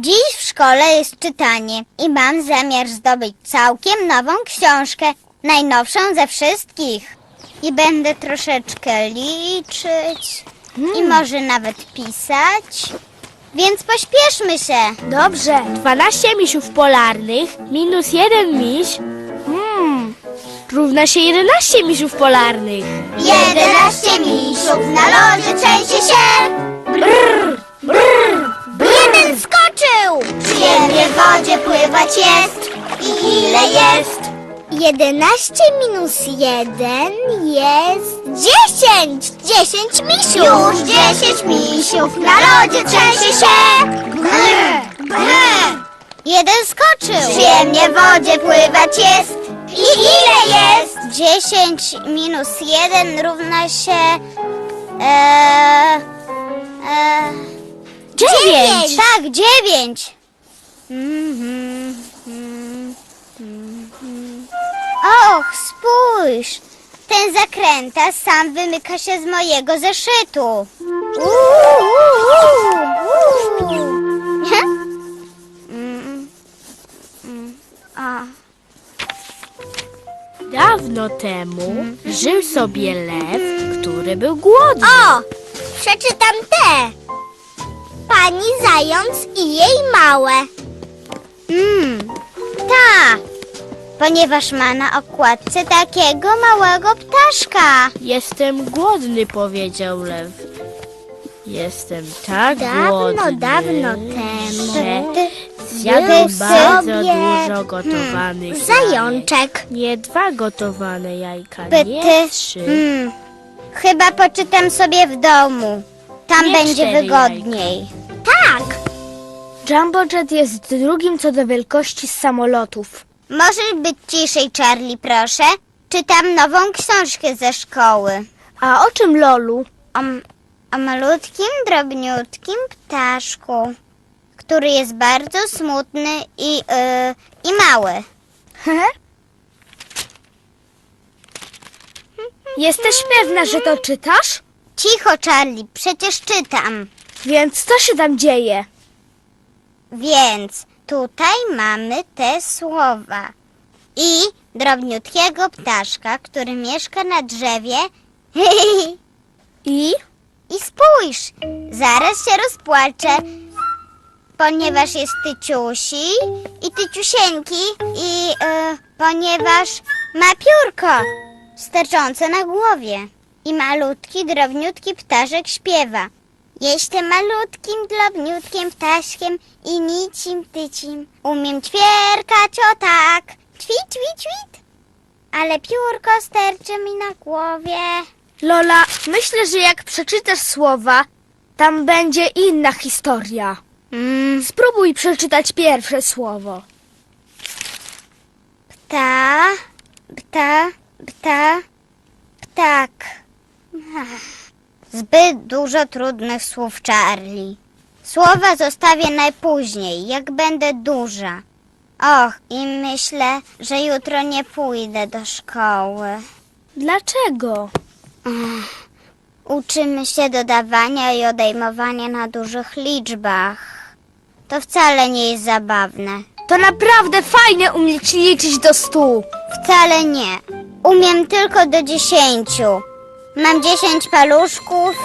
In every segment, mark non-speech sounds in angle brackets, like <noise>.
Dziś w szkole jest czytanie i mam zamiar zdobyć całkiem nową książkę, najnowszą ze wszystkich. I będę troszeczkę liczyć i może nawet pisać. Więc pośpieszmy się. Dobrze, 12 misiów polarnych minus jeden miś hmm, równa się 11 misiów polarnych. 11 misiów na lodzie trzęsie się. Brr, wodzie pływać jest. I ile jest? 11 minus 1 jest 10! 10 misiów! Już 10 misiów na lodzie trzęsie się. Brr, brr. Jeden skoczył. Przyjemnie w wodzie pływać jest. I ile jest? 10 minus 1 równa się... E, e, 9! Tak, 9. Och, spójrz. Ten zakręta sam wymyka się z mojego zeszytu. Dawno temu żył sobie lew, który był głodny. O, przeczytam te. Pani Zając i jej małe. Mm, ta. Ponieważ ma na okładce takiego małego ptaszka. Jestem głodny, powiedział lew. Jestem tak Dawno, głodny, dawno temu że zjadł bardzo sobie, dużo gotowanych jajek. Zajączek. Nie dwa gotowane jajka, Pyty. nie trzy. Hmm, chyba poczytam sobie w domu. Tam Nie będzie cztery wygodniej. Tak. Jumbo Jet jest drugim co do wielkości z samolotów. Możesz być ciszej, Charlie, proszę? Czytam nową książkę ze szkoły. A o czym Lolu? O, o malutkim, drobniutkim ptaszku, który jest bardzo smutny i, yy, i mały. Jesteś pewna, że to czytasz? Cicho, Charlie, przecież czytam. Więc co się tam dzieje? Więc tutaj mamy te słowa. I drobniutkiego ptaszka, który mieszka na drzewie. <laughs> I? I spójrz, zaraz się rozpłaczę, ponieważ jest tyciusi i tyciusieńki i e, ponieważ ma piórko sterczące na głowie. I malutki, drobniutki ptaszek śpiewa. Jestem malutkim, drobniutkim ptaszkiem i nicim tycim. Umiem ćwierkać o tak, ćwit, ćwit, ćwit. Ale piórko sterczy mi na głowie. Lola, myślę, że jak przeczytasz słowa, tam będzie inna historia. Mm. Spróbuj przeczytać pierwsze słowo. Pta, pta, pta, ptak. Ach, Zbyt dużo trudnych słów, Charlie. Słowa zostawię najpóźniej, jak będę duża. Och, i myślę, że jutro nie pójdę do szkoły. Dlaczego? Uczymy się dodawania i odejmowania na dużych liczbach. To wcale nie jest zabawne. To naprawdę fajnie umieć liczyć do stu. Wcale nie. Umiem tylko do dziesięciu. Mam dziesięć paluszków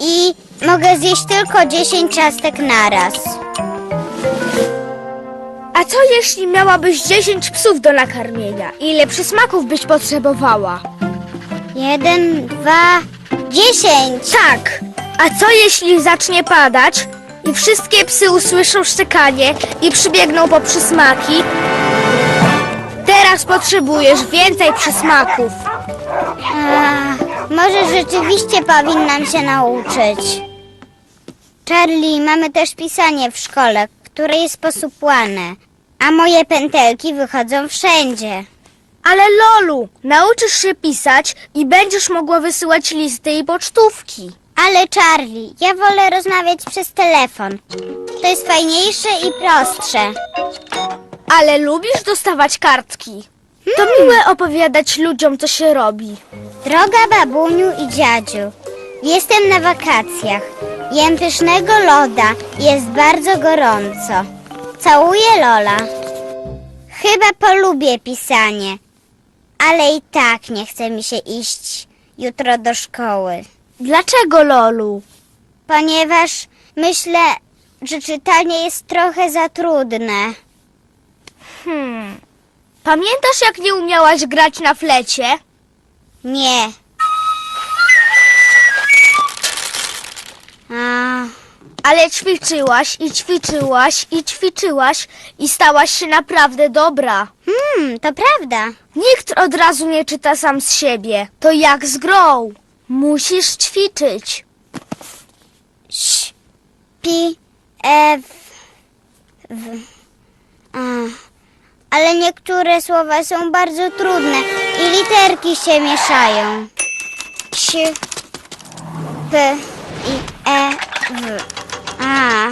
i mogę zjeść tylko dziesięć ciastek naraz. A co jeśli miałabyś 10 psów do nakarmienia? Ile przysmaków byś potrzebowała? Jeden, dwa, dziesięć. Tak. A co jeśli zacznie padać i wszystkie psy usłyszą szczekanie i przybiegną po przysmaki? Teraz potrzebujesz więcej przysmaków. A, może rzeczywiście powinnam się nauczyć. Charlie, mamy też pisanie w szkole, które jest posupłane, a moje pętelki wychodzą wszędzie. Ale Lolu, nauczysz się pisać i będziesz mogła wysyłać listy i pocztówki. Ale Charlie, ja wolę rozmawiać przez telefon. To jest fajniejsze i prostsze. Ale lubisz dostawać kartki. To miłe opowiadać ludziom, co się robi. Droga babuniu i dziadziu, jestem na wakacjach Jem pysznego loda. Jest bardzo gorąco. Całuję Lola. Chyba polubię pisanie, ale i tak nie chce mi się iść jutro do szkoły, Dlaczego, Lolu? ponieważ myślę, że czytanie jest trochę za trudne. Hmm. Pamiętasz, jak nie umiałaś grać na flecie? Nie. A, Ale ćwiczyłaś i ćwiczyłaś i ćwiczyłaś i stałaś się naprawdę dobra. hmm, to prawda. Nikt od razu nie czyta sam z siebie. To jak z grą. Musisz ćwiczyć. Ś, pi, e, w, w. A, ale niektóre słowa są bardzo trudne i literki się mieszają. Ś, p, i, e, w. A,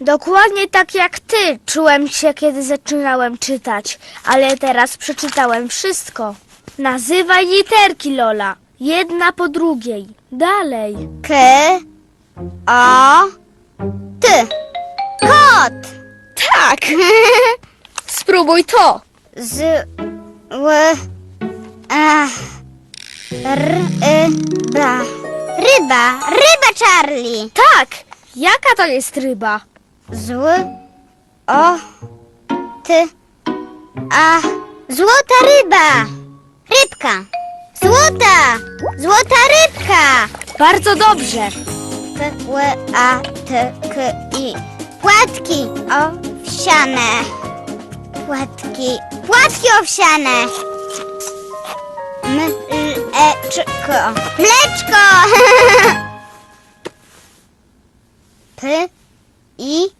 Dokładnie tak jak ty czułem się, kiedy zaczynałem czytać, ale teraz przeczytałem wszystko. Nazywaj literki, Lola. Jedna po drugiej. Dalej. k, o, ty. Kot. Tak. <laughs> Spróbuj to. Z, ł, a, r, y, ba. Ryba, ryba Charlie. Tak. Jaka to jest ryba? Zły, o, ty, a, złota ryba. Rybka. Złota, złota rybka. Bardzo dobrze. P, ł, a, t, k, i. Płatki owsiane. Płatki, płatki owsiane. L, e, k. Mleczko. <laughs> P, i,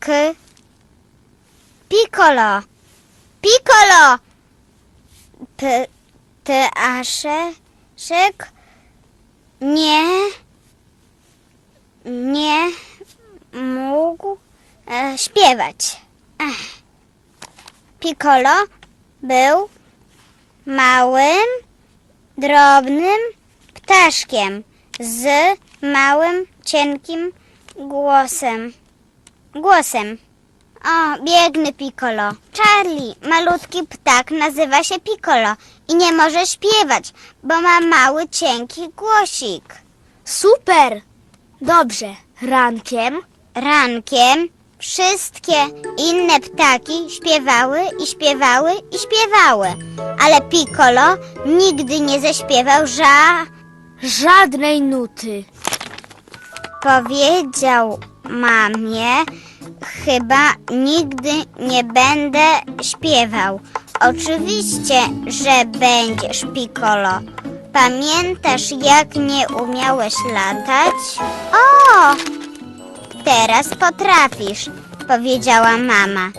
k. Piccolo. Piccolo. P, t, a, sze, szek. Nie nie mógł e, śpiewać. Ech. Piccolo był małym, drobnym ptaszkiem z małym, cienkim głosem. Głosem. O, biegny Piccolo. Charlie, malutki ptak, nazywa się Piccolo i nie może śpiewać, bo ma mały, cienki głosik. Super. Dobrze. Rankiem. Rankiem wszystkie inne ptaki śpiewały i śpiewały i śpiewały, ale Piccolo nigdy nie zaśpiewał ża... Żadnej nuty. Powiedział mamie, chyba nigdy nie będę śpiewał. Oczywiście, że będziesz, Piccolo. Pamiętasz, jak nie umiałeś latać? O! Teraz potrafisz, powiedziała mama.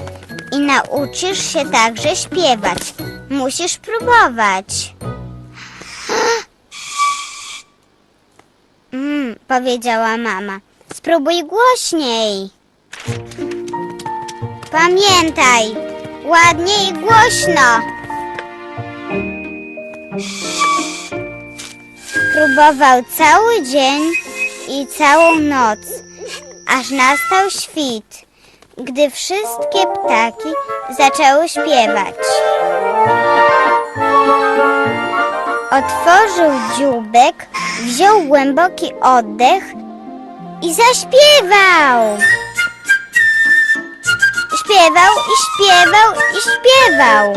I nauczysz się także śpiewać. Musisz próbować. Mm, powiedziała mama. Spróbuj głośniej. Pamiętaj, ładnie i głośno. Próbował cały dzień i całą noc, aż nastał świt, gdy wszystkie ptaki zaczęły śpiewać. Otworzył dzióbek, wziął głęboki oddech i zaśpiewał. Śpiewał i śpiewał i śpiewał.